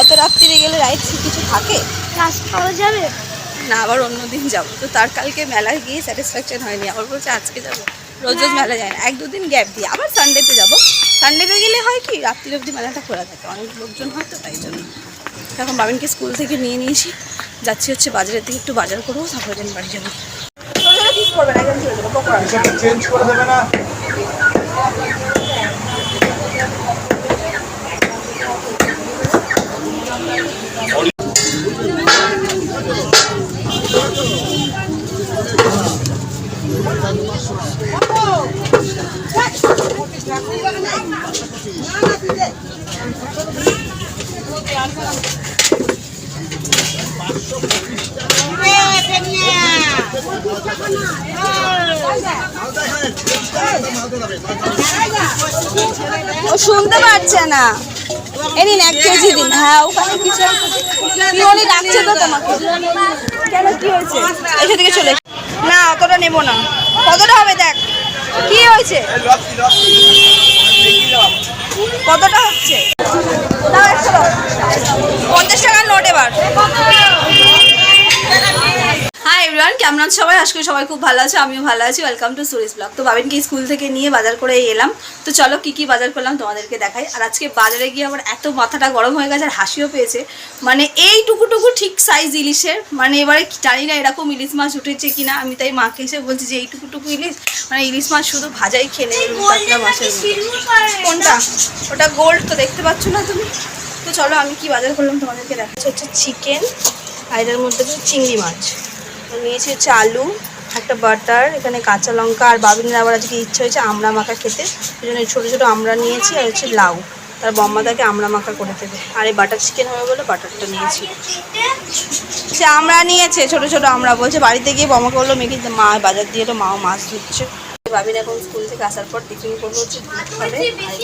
অত রাত্রিরে গেলে রাইডস কিছু থাকে? রাস খাওয়া যাবে? না আবার অন্য দিন যাব। তো তার কালকে মেলায় গিয়ে স্যাটিসফ্যাকশন হয়নি। আবার বলছে আজকে যাব। রোজ রোজ মেলা যায় না। এক দুদিন গ্যাপ দিয়ে। আবার সানডেতে যাব। সানডেতে গেলে হয় কি রাত্রি অবধি মেলাটা খোলা থাকে। অনেক লোকজন হয় তো তাই জন্য। এখন বাবিনকে স্কুল থেকে নিয়ে নিয়েছি। যাচ্ছি হচ্ছে বাজারের দিকে। একটু বাজার করব তারপরে দিন বাড়ি যাব। চেঞ্জ করে দেবে না? শুনতে পাচ্ছে না। এই এক কেজি দিন। হ্যাঁ ওখানে কিছু পিওনি ডাকছে তো তোমাকে। কেন, কি হয়েছে? এসে থেকে চলে না, অতটা নেব না। কতটা হবে দেখ? কি হয়েছে? কতটা হচ্ছে। পঞ্চাশ টাকার নোট এবার। এভরিওয়ান কেমন আছো সবাই? আজকে সবাই খুব ভালো আছে আমিও ভালো আছি। ওয়েলকাম টু সুরিস ব্লগ তো বাবিনকে স্কুল থেকে নিয়ে বাজার করে এলাম। তো চলো কি কি বাজার করলাম তোমাদেরকে দেখাই। আর আজকে বাজারে গিয়ে আমার এত মাথাটা গরম হয়ে গেছে আর হাসিও পেয়েছে। মানে এই টুকুটুকু ঠিক সাইজ ইলিশের। মানে এবারে জানি না এরকম ইলিশ মাছ উঠেছে কিনা। আমি তাই মাকে এসে বলছি যে এইটুকুটুকু ইলিশ মানে ইলিশ মাছ শুধু ভাজাই খেয়ে নেবে। মাছের কোনটা? ওটা গোল্ড তো দেখতে পাচ্ছ না তুমি? তো চলো আমি কি বাজার করলাম তোমাদেরকে দেখাচ্ছি। হচ্ছে চিকেন আর এটার মধ্যে চিংড়ি মাছ। নিয়েছি হচ্ছে আলু, একটা বাটার, এখানে কাঁচা লঙ্কা আর বাবিনের আবার আজকে ইচ্ছে হয়েছে আমড়া মাখা খেতে। সেই জন্য ছোটো ছোটো আমড়া নিয়েছি আর হচ্ছে লাউ। তার বম্মাদাকে আমড়া মাখা করে দেবে। আর এই বাটার চিকেন হবে বলে বাটারটা নিয়েছি। সে আমড়া নিয়েছে, ছোটো ছোটো আমড়া। বলছে বাড়িতে গিয়ে বমাকে বলল, মেয়েকে মা বাজার দিয়ে তো মাও মাছ ধুচ্ছে বাবিন এখন স্কুল থেকে আসার পর টিফিন করব হচ্ছে দুধ খাবে,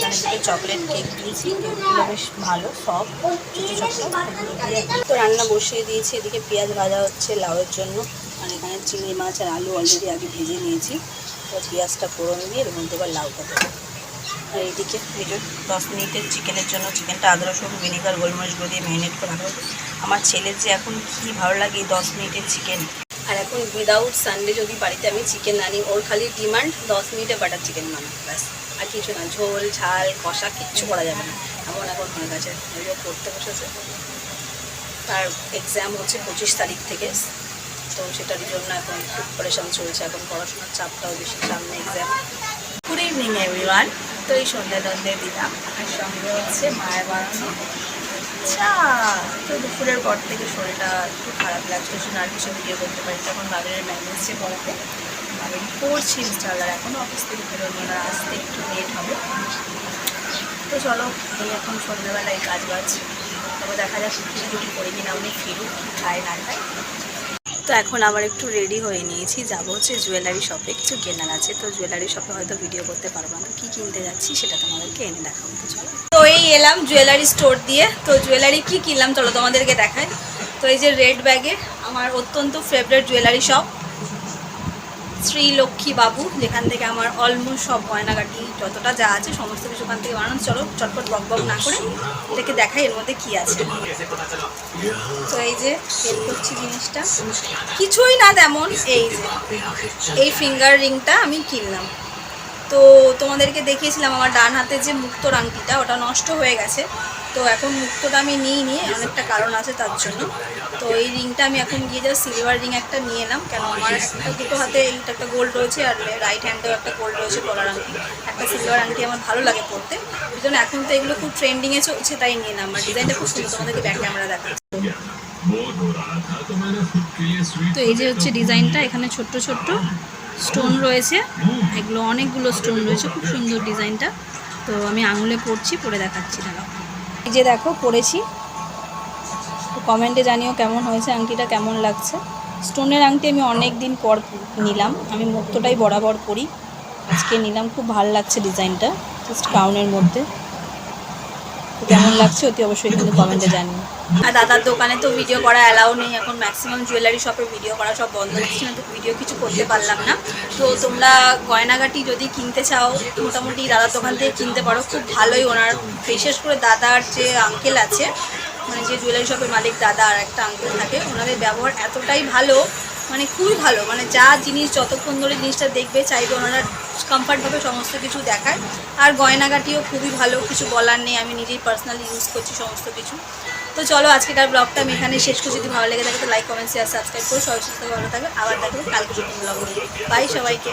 আর থেকে চকলেট কেক দিয়েছি, কেকগুলো বেশ ভালো সব তো রান্না বসিয়ে দিয়েছি, এদিকে পেঁয়াজ ভাজা হচ্ছে লাউয়ের জন্য, আর এখানে চিংড়ি মাছ আর আলু অলরেডি আগে ভেজে নিয়েছি। তো পেঁয়াজটা ফোড়ন দিয়ে এর মধ্যে এবার লাউটা দেবো। আর এই যে দশ মিনিটের চিকেনের জন্য চিকেনটা আদা, রসুন, ভিনেগার গোলমরিচ গুঁড়ো দিয়ে ম্যারিনেট করে হয়েছে। আমার ছেলের যে এখন কি ভালো লাগে দশ মিনিটের চিকেন। আর এখন উইদাউট সানডে যদি বাড়িতে আমি চিকেন আনি ওর খালি ডিমান্ড দশ মিনিটে বাটার চিকেন বানাবো ব্যাস। আর কিছু না, ঝোল, ঝাল, কষা, কিচ্ছু করা যাবে না। এমন এখন হয়ে গেছে এগুলো পড়তে বসেছে। তার এক্সাম হচ্ছে পঁচিশ তারিখ থেকে, তো সেটার জন্য এখন প্রিপারেশন চলছে। এখন পড়াশোনার চাপটাও বেশি, সামনে এক্সাম গুড ইভিনিং এভরিওয়ান তো এই সন্ধ্যা টন্ধে দিলাম আর সঙ্গে হচ্ছে মায়ের বানানো চা তো দুপুরের পর থেকে শরীরটা একটু খারাপ লাগছে শুনে আর কিছু ভিডিও করতে পারি তখন বাবিনের ম্যাম এসছে পড়াতে বাবিন পড়ছি ইনস্টালার এখনও অফিস থেকে বেরোনি ওনার আসতে একটু লেট হবে। তো চলো, এই এখন সন্ধ্যাবেলায় কাজ বাজ তবে দেখা যাক কিছু যদি করে কিনা, উনি ফিরুক খায়, না খায়। তো এখন আবার একটু রেডি হয়ে নিয়েছি। যাব হচ্ছে জুয়েলারি শপে কিছু কেনার আছে। তো জুয়েলারি শপে হয়তো ভিডিও করতে পারব না। তো কী কিনতে যাচ্ছি, সেটা তোমাদেরকে এনে দেখাবো। তো চলো। এই এলাম জুয়েলারি স্টোর দিয়ে। তো জুয়েলারি কি কিনলাম, চলো তোমাদেরকে দেখাই। তো এই যে রেড ব্যাগে আমার অত্যন্ত favourite jewellery shop Shri Lakshmi Babu, যেখান থেকে আমার অলমোস্ট সব গয়নাগাটি, যতটা যা আছে, সমস্ত কিছু ওখান থেকে বানানো। চলো, চটপট বক বক না করে এটাকে দেখাই, এর মধ্যে কি আছে। তো এই যে বের করছি জিনিসটা। কিছুই না তেমন, এই যে, এই ফিঙ্গার রিংটা আমি কিনলাম। তো তোমাদেরকে দেখিয়েছিলাম আমার ডান হাতে যে মুক্তোর আংটিটা ওটা নষ্ট হয়ে গেছে। তো এখন মুক্তোটা আমি নিই নিয়ে অনেকটা কারণ আছে তার জন্য। তো এই রিংটা আমি এখন গিয়ে যা সিলভার রিং একটা নিয়ে এলাম, কেন আমার একটা দুটো হাতে এইটা একটা গোল্ড রয়েছে আর রাইট হ্যান্ডেও একটা গোল্ড রয়েছে কলার আংটি। একটা সিলভার আংটি আমার ভালো লাগে পরতে। ওই জন্য এখন তো এগুলো খুব ট্রেন্ডিংয়ে চলছে, তাই নিয়ে নাম আর ডিজাইনটা খুব সুন্দর, তোমাদেরকে ব্যাক ক্যামেরা দেখাচ্ছি। তো এই যে হচ্ছে ডিজাইনটা, এখানে ছোট্ট ছোট্ট স্টোন রয়েছে। এগুলো অনেকগুলো স্টোন রয়েছে, খুব সুন্দর ডিজাইনটা। তো আমি আঙুলে পড়ছি, পরে দেখাচ্ছি দাঁড়াও। এই যে দেখো, পড়েছি। তো কমেন্টে জানিও কেমন হয়েছে, আংটিটা কেমন লাগছে? স্টোনের আংটি আমি অনেক দিন পর নিলাম। আমি মুক্তটাই বরাবর পরি। আজকে নিলাম, খুব ভালো লাগছে ডিজাইনটা, জাস্ট কাউনের মধ্যে। কেমন লাগছে অতি অবশ্যই কিন্তু কমেন্টে জানিও। আর দাদার দোকানে তো ভিডিও করা অ্যালাউ নেই, এখন ম্যাক্সিমাম জুয়েলারি শপে ভিডিও করা সব বন্ধ হচ্ছে, না তো ভিডিও কিছু করতে পারলাম না। তো তোমরা গয়নাগাটি যদি কিনতে চাও, মোটামুটি দাদার দোকান থেকে কিনতে পারো, খুব ভালোই ওনার, বিশেষ করে দাদার যে আঙ্কেল আছে মানে যে জুয়েলারি শপের মালিক দাদা আর একটা আঙ্কেল থাকে, ওনাদের ব্যবহার এতটাই ভালো মানে খুবই ভালো মানে যা জিনিস যতক্ষণ ধরে জিনিসটা দেখবে, চাইবে ওনারা কমফর্টভাবে সমস্ত কিছু দেখায়। আর গয়নাগাটিও খুবই ভালো, কিছু বলার নেই, আমি নিজেই পার্সোনালি ইউজ করছি সমস্ত কিছু। তো চলো, আজকেকার ব্লগটা আমি এখানে শেষ করছি। যদি ভালো লেগে থাকে, তো লাইক কমেন্ট শেয়ার সাবস্ক্রাইব করে। সবাই সুস্থ ভালো থাকবে আবার দেখো কালকে ব্লগ বাই সবাইকে।